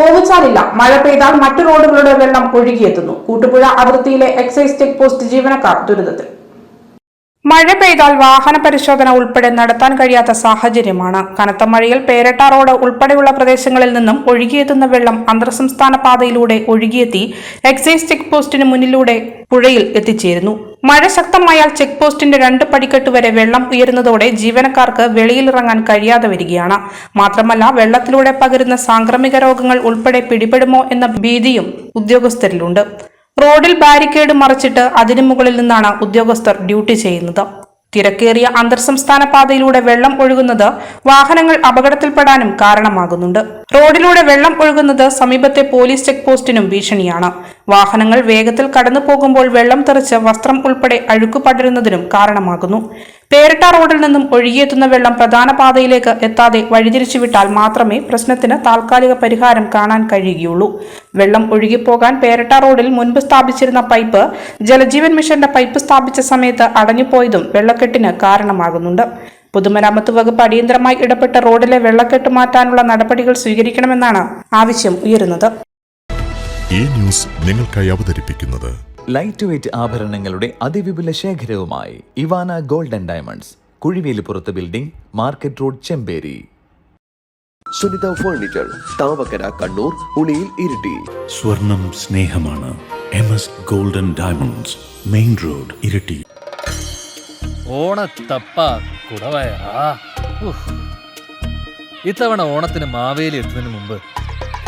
ഓവുചാലില്ല. മഴ പെയ്താൽ മറ്റു റോഡുകളുടെ വെള്ളം ഒഴുകിയെത്തുന്നു. കൂട്ടുപുഴ അതിർത്തിയിലെ എക്സൈസ് ചെക്ക് പോസ്റ്റ് ജീവനക്കാർ ദുരിതത്തിൽ. മഴ പെയ്താൽ വാഹന പരിശോധന ഉൾപ്പെടെ നടത്താൻ കഴിയാത്ത സാഹചര്യമാണ്. കനത്ത മഴയിൽ പേരട്ട റോഡ് ഉൾപ്പെടെയുള്ള പ്രദേശങ്ങളിൽ നിന്നും ഒഴുകിയെത്തുന്ന വെള്ളം അന്തർസംസ്ഥാന പാതയിലൂടെ ഒഴുകിയെത്തി എക്സൈസ് ചെക്ക് പോസ്റ്റിന് മുന്നിലൂടെ പുഴയിൽ എത്തിച്ചേരുന്നു. മഴ ശക്തമായാൽ ചെക്ക് പോസ്റ്റിന്റെ രണ്ട് പടിക്കെട്ട് വരെ വെള്ളം ഉയരുന്നതോടെ ജീവനക്കാർക്ക് വെളിയിലിറങ്ങാൻ കഴിയാതെ വരികയാണ്. മാത്രമല്ല വെള്ളത്തിലൂടെ പകരുന്ന സാംക്രമിക രോഗങ്ങൾ ഉൾപ്പെടെ പിടിപെടുമോ എന്ന ഭീതിയും ഉദ്യോഗസ്ഥരിലുണ്ട്. റോഡിൽ ബാരിക്കേഡ് മറിച്ചിട്ട് അതിനു മുകളിൽ നിന്നാണ് ഉദ്യോഗസ്ഥർ ഡ്യൂട്ടി ചെയ്യുന്നത്. തിരക്കേറിയ അന്തർസംസ്ഥാന പാതയിലൂടെ വെള്ളം ഒഴുകുന്നത് വാഹനങ്ങൾ അപകടത്തിൽപ്പെടാനും കാരണമാകുന്നുണ്ട്. റോഡിലൂടെ വെള്ളം ഒഴുകുന്നത് സമീപത്തെ പോലീസ് ചെക്ക് പോസ്റ്റിനും ഭീഷണിയാണ്. വാഹനങ്ങൾ വേഗത്തിൽ കടന്നു പോകുമ്പോൾ വെള്ളം തെറിച്ച് വസ്ത്രം ഉൾപ്പെടെ അഴുക്കു പടരുന്നതിനും കാരണമാകുന്നു. പേരട്ട റോഡിൽ നിന്നും ഒഴുകിയെത്തുന്ന വെള്ളം പ്രധാന പാതയിലേക്ക് എത്താതെ വഴിതിരിച്ചുവിട്ടാൽ മാത്രമേ പ്രശ്നത്തിന് താൽക്കാലിക പരിഹാരം കാണാൻ കഴിയുകയുള്ളൂ. വെള്ളം ഒഴുകിപ്പോകാൻ പേരട്ട റോഡിൽ മുൻപ് സ്ഥാപിച്ചിരുന്ന പൈപ്പ് ജലജീവൻ മിഷന്റെ പൈപ്പ് സ്ഥാപിച്ച സമയത്ത് അടഞ്ഞുപോയതും വെള്ളക്കെട്ടിന് കാരണമാകുന്നുണ്ട്. പൊതുമരാമത്ത് വകുപ്പ് അടിയന്തരമായി ഇടപെട്ട് റോഡിലെ വെള്ളക്കെട്ട് മാറ്റാനുള്ള നടപടികൾ സ്വീകരിക്കണമെന്നാണ് ആവശ്യം ഉയരുന്നത്. ഈ ന്യൂസ് നിങ്ങൾക്കായി അവതരിപ്പിക്കുന്നത്. ലൈറ്റ് വെയ്റ്റ് ആഭരണങ്ങളുടെ അതിവിപുല ശേഖരവുമായി Ivana golden diamonds കുഴിവേലിപ്പുറത്ത് building market road Chemperi. Sunitha furniture Thavakkara Kannur Uliyil Iritty. സ്വർണം സ്നേഹമാണ്. M S golden diamonds main road Iritty. ഓണത്തപ്പ കുടവയാ. ഉഫ്. ഇത്തവണ ഓണത്തിന് മാവേലി എത്തുന്നതിന് മുമ്പ്